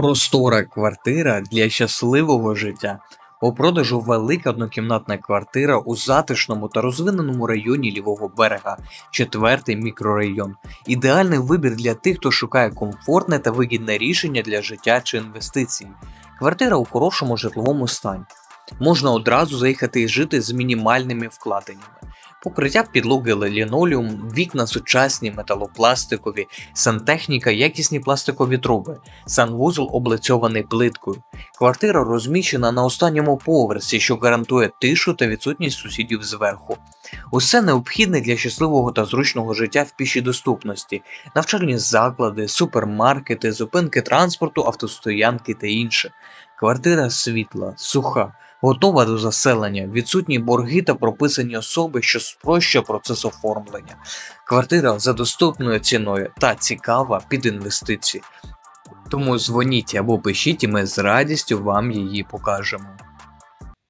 Простора квартира для щасливого життя. У продажу велика однокімнатна квартира у затишному та розвиненому районі лівого берега, четвертий мікрорайон. Ідеальний вибір для тих, хто шукає комфортне та вигідне рішення для життя чи інвестицій. Квартира у хорошому житловому стані. Можна одразу заїхати і жити з мінімальними вкладеннями. Покриття підлоги лінолеум, вікна сучасні, металопластикові, сантехніка, якісні пластикові труби, санвузол облицьований плиткою. Квартира розміщена на останньому поверсі, що гарантує тишу та відсутність сусідів зверху. Усе необхідне для щасливого та зручного життя в пішій доступності, навчальні заклади, супермаркети, зупинки транспорту, автостоянки та інше. Квартира світла, суха, готова до заселення, відсутні борги та прописані особи, що спрощує процес оформлення. Квартира за доступною ціною та цікава під інвестиції. Тому дзвоніть або пишіть, і ми з радістю вам її покажемо.